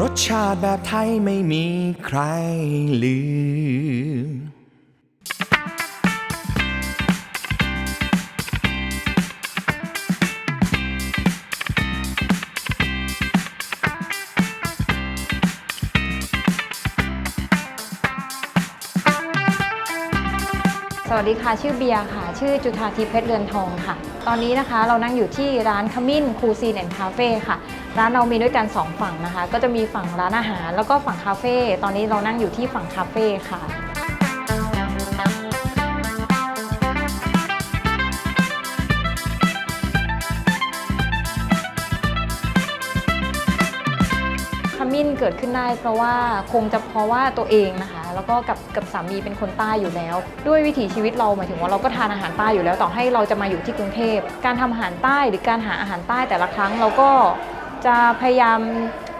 รสชาติแบบไทยไม่มีใครลืม สวัสดีค่ะ ชื่อเบียร์ค่ะ ชื่อจุธาทิพย์เพชรเรือนทองค่ะ ตอนนี้นะคะเรานั่งอยู่ที่ร้านขมิ้นคูซีนแอนด์คาเฟ่ค่ะ ร้านเรามีด้วยกัน 2 ฝั่งนะคะ ก็จะมีฝั่งร้านอาหาร แล้วก็ฝั่งคาเฟ่ ตอนนี้เรานั่งอยู่ที่ฝั่งคาเฟ่ค่ะ เกิดขึ้นได้ เพราะว่าคงจะเพราะว่าตัวเองนะคะ แล้วก็กับกับสามีเป็นคนใต้อยู่แล้ว ด้วยวิถีชีวิตเราหมายถึงว่าเราก็ทานอาหารใต้อยู่แล้วต่อให้เราจะมาอยู่ที่กรุงเทพ การทำอาหารใต้หรือการหาอาหารใต้แต่ละครั้งเราก็จะพยายาม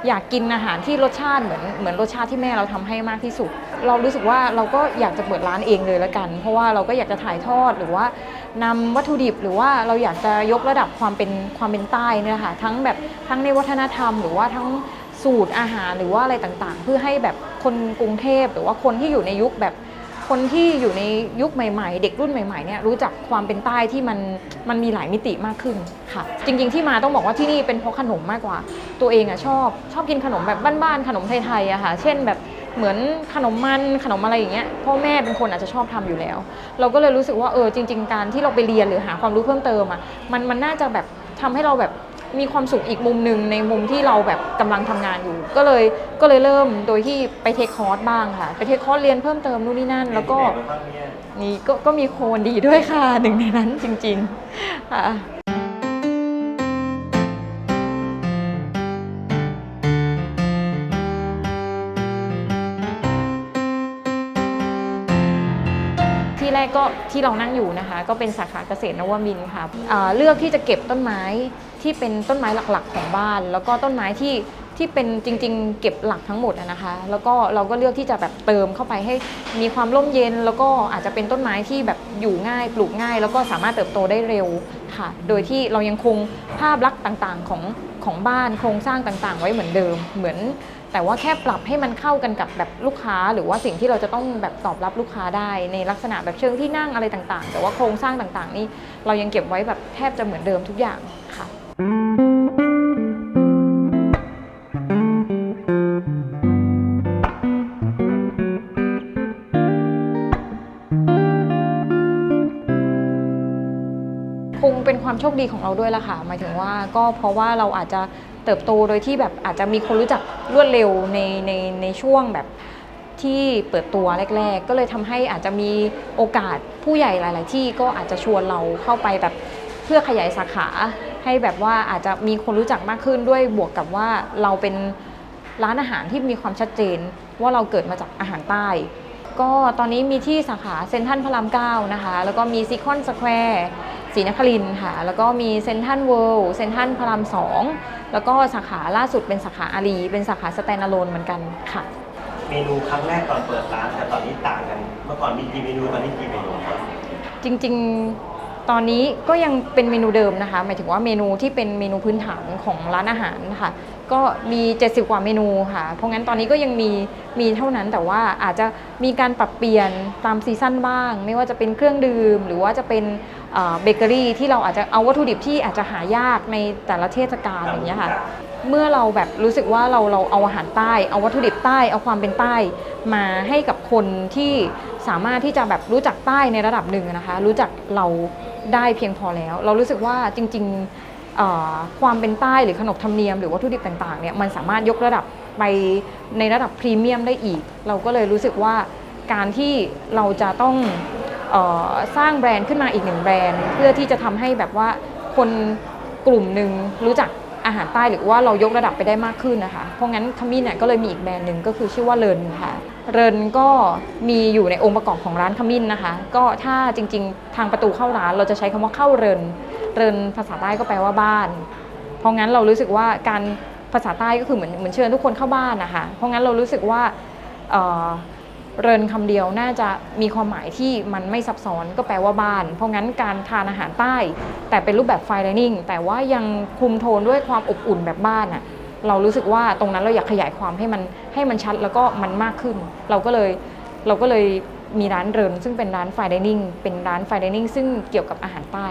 อยากกินอาหารที่รสชาติเหมือนเหมือนรสชาติที่แม่เราทำให้มากที่สุด เรารู้สึกว่าเราก็อยากจะเปิดร้านเองเลยละกัน เพราะว่าเราก็อยากจะถ่ายทอดหรือว่านำวัตถุดิบหรือว่าเราอยากจะยกระดับความเป็นความเป็นใต้เนี่ยค่ะทั้งแบบทั้งในวัฒนธรรม หรือว่าทั้ง สูตรอาหารหรือว่าอะไรต่างๆ เพื่อให้แบบคนกรุงเทพหรือว่าคนที่อยู่ในยุคแบบคนที่อยู่ในยุคใหม่ ๆ เด็กรุ่นใหม่ๆเนี่ยรู้จักความเป็นใต้ที่มันมันมีหลายมิติมากขึ้นค่ะ จริง ๆ ที่มาต้องบอกว่าที่นี่เป็นเพราะขนมมากกว่า ตัวเองอะชอบชอบกินขนมแบบบ้านๆขนมไทยๆอะค่ะ เช่นแบบเหมือนขนมมันขนมอะไรอย่างเงี้ยพ่อแม่เป็นคนอาจจะชอบทำอยู่แล้ว เราก็เลยรู้สึกว่าเออจริง ๆ การที่เราไปเรียนหรือหาความรู้เพิ่มเติมอะมันมันน่าจะแบบทำให้เราแบบ มีความสุขอีกมุมหนึ่งในมุมที่เราแบบกำลังทำงานอยู่ ก็เลยก็เลยเริ่มโดยที่ไปเทคคอร์สบ้างค่ะ ไปเทคคอร์สเรียนเพิ่มเติมนู่นนี่นั่น แล้วก็นี่ก็ก็มีโคนดีด้วยค่ะหนึ่งในนั้นจริงๆค่ะ รกก็ที่เรานั่งอยู่นะคะ ก็เป็นสาขาเกษตรนวมินทร์ค่ะอ่าเลือกที่จะเก็บต้นไม้ที่เป็นต้นไม้หลักๆของบ้าน แล้วก็ต้นไม้ที่ที่เป็นจริง ๆ เก็บหลักทั้งหมดอะนะคะ แล้วก็เราก็เลือกที่จะแบบเติมเข้าไปให้มีความร่มเย็น แล้วก็อาจจะเป็นต้นไม้ที่แบบอยู่ง่าย ปลูกง่าย แล้วก็สามารถเติบโตได้เร็วค่ะ โดยที่เรายังคงภาพลักษณ์ต่างๆของของบ้านโครงสร้างต่างๆ ไว้เหมือนเดิมเหมือน แต่ว่าแค่ปรับให้มันเข้ากันกับแบบลูกค้า หรือว่าสิ่งที่เราจะต้องแบบตอบรับลูกค้าได้ ในลักษณะแบบเชิงที่นั่งอะไรต่างๆ แต่ว่าโครงสร้างต่างๆ นี่เรายังเก็บไว้แบบแทบจะเหมือนเดิมทุกอย่างค่ะคงเป็นความโชคดีของเราด้วยล่ะค่ะหมายถึงว่าก็เพราะว่าเราอาจจะ เติบโตโดยที่แบบอาจจะมีคนรู้จักรวดเร็วในในในช่วงแบบที่เปิดตัวแรก ๆ ก็เลยทำให้อาจจะมีโอกาสผู้ใหญ่หลาย ๆ ที่ก็อาจจะชวนเราเข้าไปแบบเพื่อขยายสาขา ให้แบบว่าอาจจะมีคนรู้จักมากขึ้นด้วยบวกกับว่าเราเป็นร้านอาหารที่มีความชัดเจนว่าเราเกิดมาจากอาหารใต้ ก็ตอนนี้มีที่สาขาเซ็นทรัลพระราม9นะคะ แล้วก็มีซิคอนสแควร์ ศรีนครินทร์ค่ะ แล้วก็มีเซ็นทรัลเวิลด์เซ็นทรัลพระราม2แล้วก็สาขาล่าสุดเป็นสาขาอารีเป็นสาขาสแตนด์อะโลนเหมือนกันค่ะ เมนูครั้งแรกตอนเปิดร้านแต่ตอนนี้ต่างกัน เมื่อก่อนมีกี่เมนูตอนนี้กี่เมนูครับจริงๆ ตอนนี้ก็ยังเป็นเมนูเดิมนะคะ หมายถึงว่าเมนูที่เป็นเมนูพื้นฐานของร้านอาหารค่ะก็มี 70 กว่าเมนูค่ะ เพราะงั้นตอนนี้ก็ยังมีมีเท่านั้นแต่ว่าอาจจะมีการปรับเปลี่ยนตามซีซั่นบ้าง ไม่ว่าจะเป็นเครื่องดื่ม หรือว่าจะเป็นเบเกอรี่ที่เราอาจจะเอาวัตถุดิบที่อาจจะหายากในแต่ละเทศกาลอย่างเงี้ยค่ะเมื่อเราแบบรู้สึกว่าเราเราเอาอาหารใต้ เอาวัตถุดิบใต้เอาความเป็นใต้ มาให้กับคนที่สามารถที่จะแบบรู้จักใต้ในระดับหนึ่งนะคะ รู้จักเรา ได้เพียงพอแล้ว เรารู้สึกว่าจริงๆความเป็นใต้หรือขนบธรรมเนียมหรือวัตถุดิบต่างๆเนี่ยมันสามารถยกระดับไปในระดับพรีเมียมได้อีก เราก็เลยรู้สึกว่าการที่เราจะต้องออสร้างแบรนด์ขึ้นมาอีกหนึ่งแบรนด์ เพื่อที่จะทำให้แบบว่าคนกลุ่มหนึ่งรู้จัก อาหารใต้หรือว่าเรายกระดับไปได้มากขึ้นนะคะ เพราะงั้นขมิ้นเนี่ยก็เลยมีอีกแบรนด์หนึ่งก็คือชื่อว่าเรินค่ะ เรินก็มีอยู่ในองค์ประกอบของร้านขมิ้นนะคะ ก็ถ้าจริง ๆ ทางประตูเข้าร้านเราจะใช้คำว่าเข้าเริน เรินภาษาใต้ก็แปลว่าบ้าน เพราะงั้นเรารู้สึกว่าการภาษาใต้ก็คือเหมือนเหมือนเชิญทุกคนเข้าบ้านนะคะ เพราะงั้นเรารู้สึกว่า เรินคำเดียวน่าจะมีความหมายที่มันไม่ซับซ้อนก็แปลว่าบ้าน เพราะงั้นการทานอาหารใต้ แต่เป็นรูปแบบไฟไดนิ่งแต่ว่ายังคุมโทนด้วยความอบอุ่นแบบบ้านอะเรารู้สึกว่าตรงนั้นเราอยากขยายความให้มันให้มันชัดแล้วก็มันมากขึ้น เราก็เลยเราก็เลยมีร้านเรินซึ่งเป็นร้านไฟดิเนิ่งเป็นร้านไฟดิเนิ่งซึ่งเกี่ยวกับอาหารใต้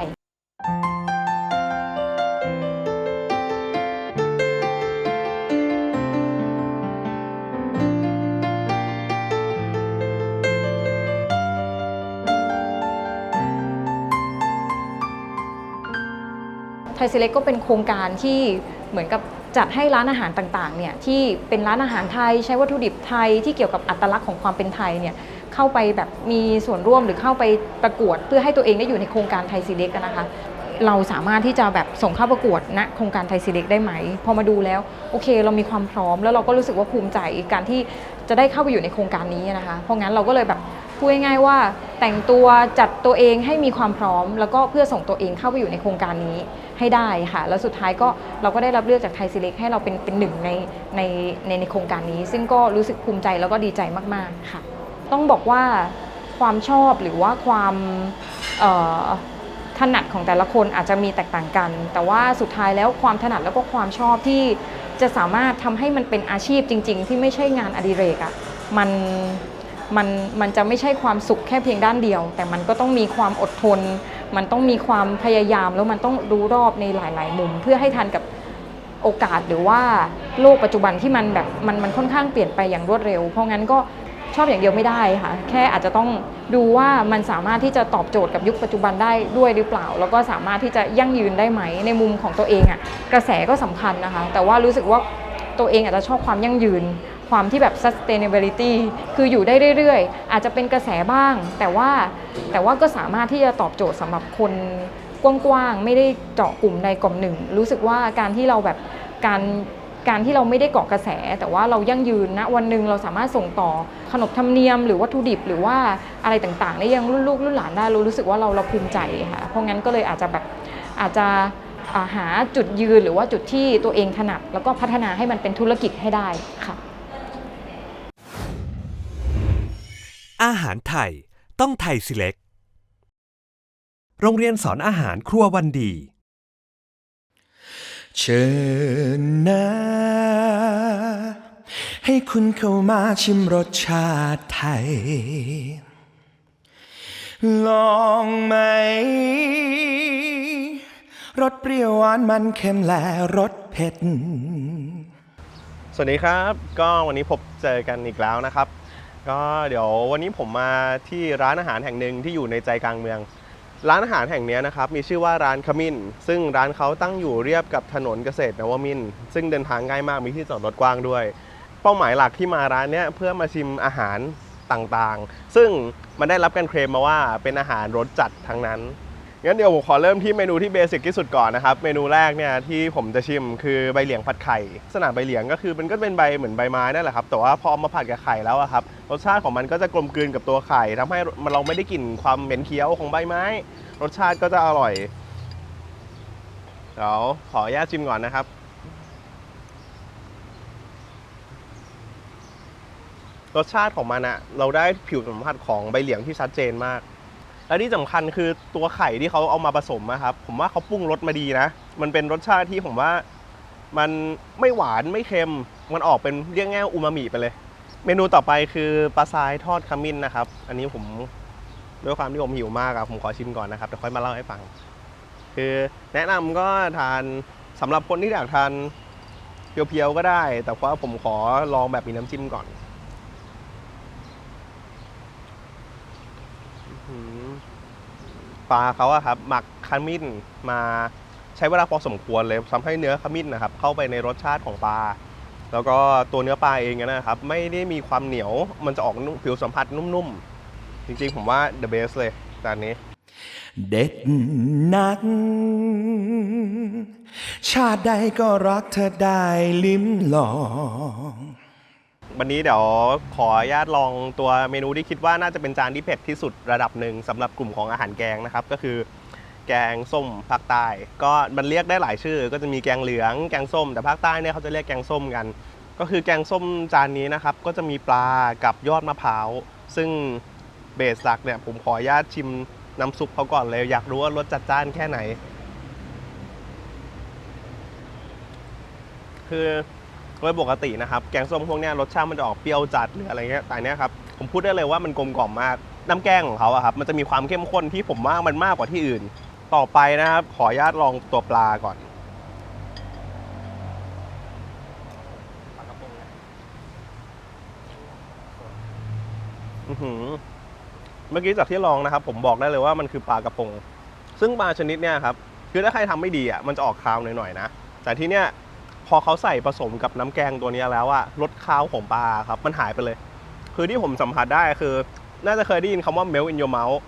ไทยซีเล็กก็เป็นโครงการที่เหมือนกับจัดให้ร้านอาหารต่างๆเนี่ยที่เป็นร้านอาหารไทยใช้วัตถุดิบไทยที่เกี่ยวกับอัตลักษณ์ของความเป็นไทยเนี่ยเข้าไปแบบมีส่วนร่วมหรือเข้าไปประกวด เพื่อให้ตัวเองได้อยู่ในโครงการไทยซีเล็กนะคะเราสามารถที่จะแบบส่งเข้าประกวดณโครงการไทยซีเล็กได้ไหม พอมาดูแล้วโอเค เรามีความพร้อมแล้วเราก็รู้สึกว่าภูมิใจการที่จะได้เข้าไปอยู่ในโครงการนี้นะคะ เพราะงั้นเราก็เลยแบบพูดง่ายๆว่า แต่งตัวจัดตัวเองให้มีความพร้อม แล้วก็เพื่อส่งตัวเองเข้าไปอยู่ในโครงการนี้ ให้ได้ค่ะ แล้วสุดท้ายก็เราก็ได้รับเลือกจากไทยซีเล็กให้เราเป็นเป็นหนึ่งในในในในโครงการนี้ ซึ่งก็รู้สึกภูมิใจแล้วก็ดีใจมากๆค่ะ ต้องบอกว่าความชอบหรือว่าความถนัดของแต่ละคนอาจจะมีแตกต่างกัน แต่ว่าสุดท้ายแล้วความถนัดแล้วก็ความชอบที่จะสามารถทำให้มันเป็นอาชีพจริง ๆ ที่ไม่ใช่งานอดิเรกอะ่ะมันมันมันจะไม่ใช่ความสุขแค่เพียงด้านเดียว แต่มันก็ต้องมีความอดทน มันต้องมีความพยายามแล้วมันต้องรู้รอบในหลาย ๆ มุม เพื่อให้ทันกับโอกาสหรือว่าโลกปัจจุบันที่มันแบบมันมันค่อนข้างเปลี่ยนไปอย่างรวดเร็ว เพราะงั้นก็ชอบอย่างเดียวไม่ได้ค่ะ แค่อาจจะต้องดูว่ามันสามารถที่จะตอบโจทย์กับยุคปัจจุบันได้ด้วยหรือเปล่า แล้วก็สามารถที่จะยั่งยืนได้ไหมในมุมของตัวเองอะ่ะกระแสก็สำคัญนะคะ แต่ว่ารู้สึกว่าตัวเองอาจจะชอบความยั่งยืน ความที่แบบ sustainability คืออยู่ได้เรื่อยๆ อาจจะเป็นกระแสบ้าง แต่ว่าแต่ว่าก็สามารถที่จะตอบโจทย์สำหรับคนกว้างๆ ไม่ได้เจาะกลุ่มใดกลุ่มหนึ่ง รู้สึกว่าการที่เราแบบการการที่เราไม่ได้เกาะกระแส แต่ว่าเรายั่งยืนนะวันหนึ่งเราสามารถส่งต่อขนบธรรมเนียม หรือวัตถุดิบหรือว่าอะไรต่างๆได้ยังรุ่นลูกรุ่นหลานได้เรารู้สึกว่าเราเราภูมิใจค่ะเพราะงั้นก็เลยอาจจะแบบอาจจะาหาจุดยืนหรือว่าจุดที่ตัวเองถนัดแล้วก็พัฒนาให้มันเป็นธุรกิจให้ได้ค่ะ อาหารไทย ต้องไทยสิเล็ก โรงเรียนสอนอาหารครัววันดี เชิญนะ ให้คุณเข้ามาชิมรสชาติไทย ลองไหม รสเปรี้ยวหวานมันเค็มและรสเผ็ด สวัสดีครับ ก็วันนี้พบเจอกันอีกแล้วนะครับ ก็เดี๋ยววันนี้ผมมาที่ร้านอาหารแห่งหนึ่งที่อยู่ในใจกลางเมือง ร้านอาหารแห่งนี้นะครับมีชื่อว่าร้านขมิ้น ซึ่งร้านเขาตั้งอยู่เรียบกับถนนเกษตรนวมิน ซึ่งเดินทางง่ายมากมีที่จอดรถกว้างด้วย เป้าหมายหลักที่มาร้านเนี้ยเพื่อมาชิมอาหารต่างๆ ซึ่งมันได้รับการเคลมมาว่าเป็นอาหารรสจัดทั้งนั้น งั้นเดี๋ยวผมขอเริ่มที่เมนูที่เบสิกที่สุดก่อนนะครับ เมนูแรกเนี่ยที่ผมจะชิมคือใบเหลียงผัดไข่ลักษณะใบเหลียงก็คือมันก็เป็นใบเหมือนใบไม้นั่นแหละครับแต่ว่าพอมาผัดกับไข่แล้วอะครับรสชาติของมันก็จะกลมกลืนกับตัวไข่ทำให้มันเราไม่ได้กลิ่นความเหม็นเคี้ยวของใบไม้ รสชาติก็จะอร่อยเดี๋ยวขออนุญาตชิมก่อนนะครับรสชาติของมันอะเราได้ผิวสัมผัสของใบเหลียงที่ชัดเจนมาก และที่สำคัญคือตัวไข่ที่เขาเอามาผสมอะครับ ผมว่าเขาปรุงรสมาดีนะ มันเป็นรสชาติที่ผมว่า มันไม่หวานไม่เค็ม มันออกเป็นเรียกง่ายอูมามิไปเลย เมนูต่อไปคือปลาทรายทอดขมิ้นนะครับ อันนี้ผมด้วยความที่ผมหิวมากอะผมขอชิมก่อนนะครับเดี๋ยวค่อยมาเล่าให้ฟัง คือแนะนำก็ทานสำหรับคนที่อยากทานเพียวๆก็ได้ แต่ว่าผมขอลองแบบมีน้ำจิ้มก่อน อืม ปลาเขาอะครับหมักขมิ้นมาใช้เวลาพอสมควรเลยทำให้เนื้อขมิ้นนะครับเข้าไปในรสชาติของปลา แล้วก็ตัวเนื้อปลาเองนะครับ ไม่ได้มีความเหนียวมันจะออกผิวสัมผัสนุ่มๆ จริงๆ ผมว่า the best เลยจานนี้ เด็ดนัก ชาติใดก็รักเธอได้ลิ้มลอง วันนี้เดี๋ยวขออนุญาตลองตัวเมนูที่คิดว่าน่าจะเป็นจานที่เผ็ดที่สุดระดับหนึ่งสำหรับกลุ่มของอาหารแกงนะครับ ก็คือแกงส้มภาคใต้ ก็มันเรียกได้หลายชื่อ ก็จะมีแกงเหลืองแกงส้ม แต่ภาคใต้เนี่ยเขาจะเรียกแกงส้มกัน ก็คือแกงส้มจานนี้นะครับ ก็จะมีปลากับยอดมะพร้าวซึ่งเบสหลักเนี่ยผมขออนุญาตชิมน้ำซุปเขาก่อนเลย อยากรู้ว่ารสจัดจ้านแค่ไหน คือ โดยปกตินะครับแกงส้มพวกเนี้ยรสชาติมันจะออกเปรี้ยวจัดหรืออะไรเงี้ยแต่อันเนี้ยครับผมพูดได้เลยว่ามันกลมกล่อมมากน้ำแกงของเขาอะครับมันจะมีความเข้มข้นที่ผมว่ามันมากกว่าที่อื่น ต่อไปนะครับขออนุญาตลองตัวปลาก่อนอื้อหือเมื่อกี้จากที่ลองนะครับ ผมบอกได้เลยว่ามันคือปลากระพง ซึ่งปลาชนิดเนี้ยครับ คือถ้าใครทำไม่ดีอะมันจะออกคาวหน่อยๆนะ แต่ที่เนี้ย พอเขาใส่ผสมกับน้ำแกงตัวนี้แล้วอะรสคาวของปลาครับมันหายไปเลย คือที่ผมสัมผัสได้คือ น่าจะเคยได้ยินคำว่า melt in your mouth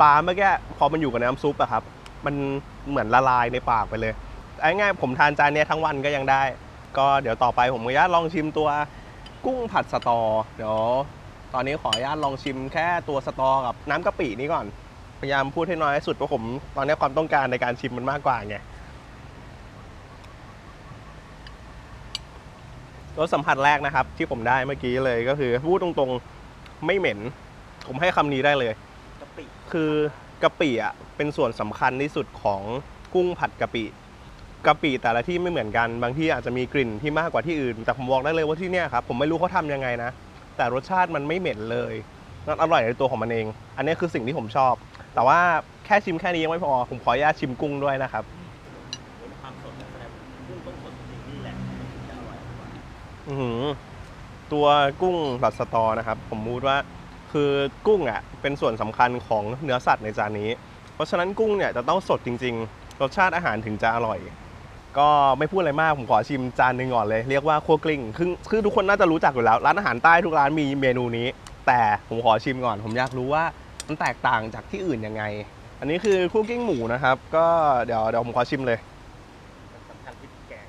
ปลาเมื่อกี้พอมันอยู่กับน้ำซุปอะครับ มันเหมือนละลายในปากไปเลยเอาง่ายๆผมทานจานนี้ทั้งวันก็ยังได้ ก็เดี๋ยวต่อไปผมขออนุญาตลองชิมตัวกุ้งผัดสตอ เดี๋ยวตอนนี้ขออนุญาตลองชิมแค่ตัวสตอกับน้ำกะปินี้ก่อน พยายามพูดให้น้อยที่สุดเพราะผมตอนนี้ความต้องการในการชิมมันมากกว่าไง รสสัมผัสแรกนะครับ ที่ผมได้เมื่อกี้เลยก็คือพูดตรงๆไม่เหม็น ผมให้คำนี้ได้เลย กะปิคือกะปิอะเป็นส่วนสำคัญที่สุดของกุ้งผัดกะปิกะปิแต่ละที่ไม่เหมือนกันบางที่อาจจะมีกลิ่นที่มากกว่าที่อื่น แต่ผมบอกได้เลยว่าที่เนี่ยครับผมไม่รู้เขาทำยังไงนะ แต่รสชาติมันไม่เหม็นเลยมันอร่อยในตัวของมันเอง อันนี้คือสิ่งที่ผมชอบ แต่ว่าแค่ชิมแค่นี้ยังไม่พอ ผมขออนุญาตชิมกุ้งด้วยนะครับ อื้อหือตัวกุ้งผัดสตอนะครับ ผมพูดว่าคือกุ้งอะเป็นส่วนสำคัญของเนื้อสัตว์ในจานนี้ เพราะฉะนั้นกุ้งเนี่ยจะต้องสดจริง ๆ รสชาติอาหารถึงจะอร่อย ก็ไม่พูดอะไรมากผมขอชิมจานหนึ่งก่อนเลย เรียกว่าคั่วกลิ้งคือคือทุกคนน่าจะรู้จักอยู่แล้ว ร้านอาหารใต้ทุกร้านมีเมนูนี้ แต่ผมขอชิมก่อน ผมอยากรู้ว่ามันแตกต่างจากที่อื่นยังไง อันนี้คือคั่วกลิ้งหมูนะครับ ก็เดี๋ยวเดี๋ยวผมขอชิมเลย มันสำคัญที่แกง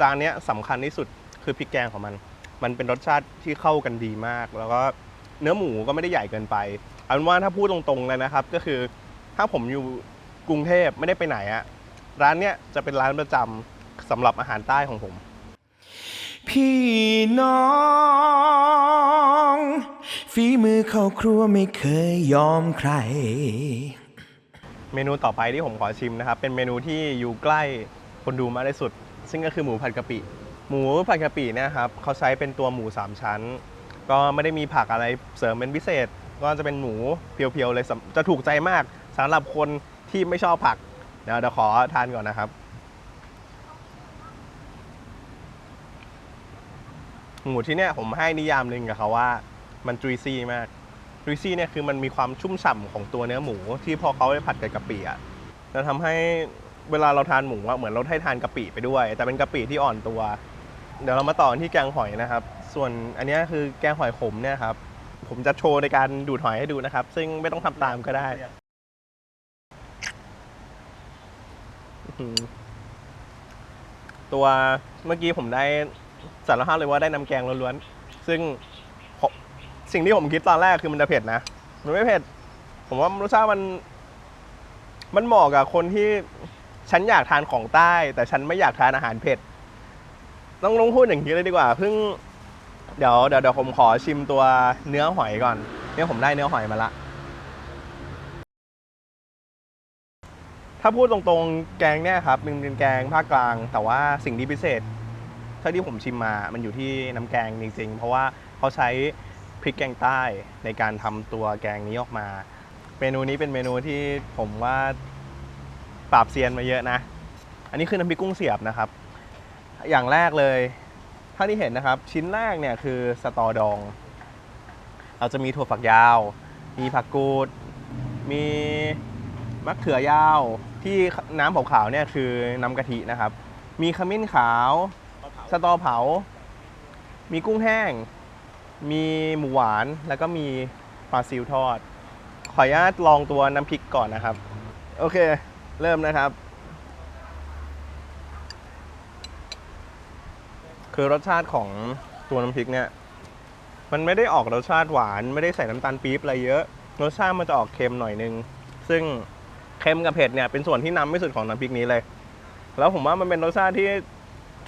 จานเนี้ยสำคัญที่สุดคือพริกแกงของมัน มันเป็นรสชาติที่เข้ากันดีมาก แล้วก็เนื้อหมูก็ไม่ได้ใหญ่เกินไปเอาเป็นว่าถ้าพูดตรงๆเลยนะครับ ก็คือถ้าผมอยู่กรุงเทพไม่ได้ไปไหนอะร้านเนี้ยจะเป็นร้านประจำสำหรับอาหารใต้ของผม พี่น้องฝีมือเข้าครัวไม่เคยยอมใคร เมนูต่อไปที่ผมขอชิมนะครับ เป็นเมนูที่อยู่ใกล้คนดูมากที่สุด ซึ่งก็คือหมูผัดกะปิ หมูผัดกะปิเนี่ยครับเขาใช้เป็นตัวหมู 3 ชั้น ก็ไม่ได้มีผักอะไรเสริมเป็นพิเศษ ก็จะเป็นหมูเพียวๆเลยจะถูกใจมากสำหรับคนที่ไม่ชอบผักเดี๋ยวขอทานก่อนนะครับหมูที่เนี่ยผมให้นิยามหนึ่งกับเขาว่ามันจุยซี่มากจุยซี่เนี่ยคือมันมีความชุ่มฉ่ำของตัวเนื้อหมูที่พอเขาไปผัดกับกะปิอะจะทำให้ เวลาเราทานหมูอะเหมือนเราให้ทานกะปิไปด้วย แต่เป็นกะปิที่อ่อนตัว เดี๋ยวเรามาต่อกันที่แกงหอยนะครับ ส่วนอันนี้คือแกงหอยขมเนี่ยครับ ผมจะโชว์ในการดูดหอยให้ดูนะครับ ซึ่งไม่ต้องทำตามก็ได้ตัวเมื่อกี้ผมได้สารภาพเลยว่าได้น้ำแกงล้วนๆ ซึ่งสิ่งที่ผมคิดตอนแรกคือมันจะเผ็ดนะ มันไม่เผ็ด ผมว่ารสชาติมัน มันเหมาะกับคนที่ ฉันอยากทานของใต้ แต่ฉันไม่อยากทานอาหารเผ็ดต้องลงพูดอย่างนี้เลยดีกว่าเพิ่งเดี๋ยวเดี๋ยวเดี๋ยวผมขอชิมตัวเนื้อหอยก่อน เนี่ยผมได้เนื้อหอยมาละถ้าพูดตรงๆแกงเนี่ยครับมันเป็นแกงภาคกลาง แต่ว่าสิ่งที่พิเศษเท่าที่ผมชิมมามันอยู่ที่น้ำแกงจริงๆ เพราะว่าเขาใช้พริกแกงใต้ในการทำตัวแกงนี้ออกมา เมนูนี้เป็นเมนูที่ผมว่า ปราบเซียนมาเยอะนะ อันนี้คือน้ำพริกกุ้งเสียบนะครับ อย่างแรกเลยถ้าที่เห็นนะครับ ชิ้นแรกเนี่ยคือสตอดอง เราจะมีถั่วฝักยาว มีผักกูด มีมะเขือยาว ที่น้ำขาวๆเนี่ยคือน้ำกะทินะครับ มีขมิ้นขาว สตอเผา มีกุ้งแห้ง มีหมูหวาน แล้วก็มีปลาซิลทอด ขออนุญาตลองตัวน้ำพริกก่อนนะครับ โอเค เริ่มนะครับ คือรสชาติของตัวน้ำพริกเนี่ย มันไม่ได้ออกรสชาติหวาน ไม่ได้ใส่น้ำตาลปี๊บอะไรเยอะ รสชาติมันจะออกเค็มหน่อยนึง ซึ่งเค็มกับเผ็ดเนี่ยเป็นส่วนที่นำไม่สุดของน้ำพริกนี้เลย แล้วผมว่ามันเป็นรสชาติที่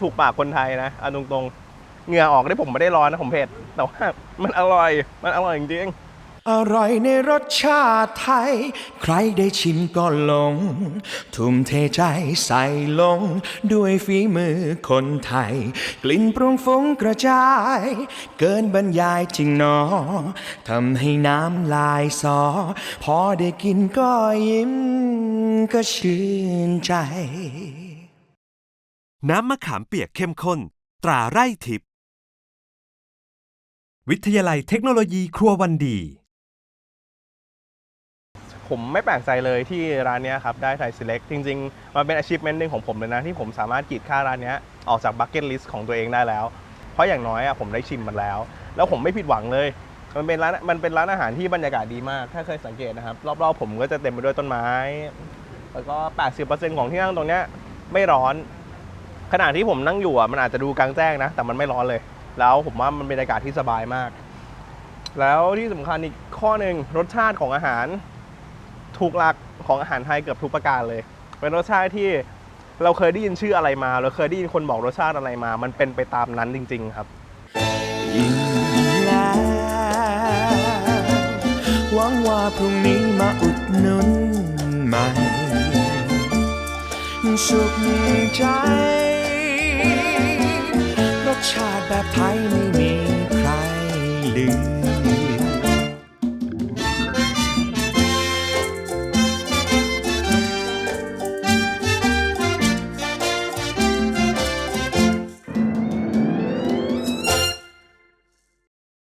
ถูกปากคนไทยนะเอาตรงๆเหงื่อออกได้ผมไม่ได้ร้อนนะผมเผ็ด แต่ว่ามันอร่อย มันอร่อยจริง อร่อยในรสชาติไทย ใครได้ชิมก็หลง ทุ่มเทใจใส่ลง ด้วยฝีมือคนไทย กลิ่นปรุงฟุ้งกระจาย เกินบรรยายจริงหนอทำให้น้ำลายสอ พอได้กินก็ยิ้มก็ชื่นใจ น้ำมะขามเปียกเข้มข้น ตราไร่ทิพย์วิทยาลัยเทคโนโลยีครัววันดี ผมไม่แปลกใจเลยที่ร้านนี้ครับได้ไทย Select จริง ๆ มันเป็น achievement หนึ่งของผมเลยนะ ที่ผมสามารถกีดค่าร้านนี้ออกจาก bucket list ของตัวเองได้แล้ว เพราะอย่างน้อยอะผมได้ชิมมันแล้ว แล้วผมไม่ผิดหวังเลย มันเป็นร้านมันเป็นร้านอาหารที่บรรยากาศดีมาก ถ้าเคยสังเกตนะครับ รอบๆผมก็จะเต็มไปด้วยต้นไม้ แล้วก็ 80%ของที่นั่งตรงเนี้ยไม่ร้อน ขณะที่ผมนั่งอยู่อะมันอาจจะดูกลางแจ้งนะ แต่มันไม่ร้อนเลย แล้วผมว่ามันเป็นบรรยากาศที่สบายมากแล้วที่สำคัญอีกข้อหนึ่งรสชาติของอาหาร ถูกหลักของอาหารไทยเกือบทุกประการเลย เป็นรสชาติที่เราเคยได้ยินชื่ออะไรมา เราเคยได้ยินคนบอกรสชาติอะไรมา มันเป็นไปตามนั้นจริง ๆ ครับหวังว่าพรุ่งนี้มาอุดหนุนใหม่สุขใจรสชาติแบบไท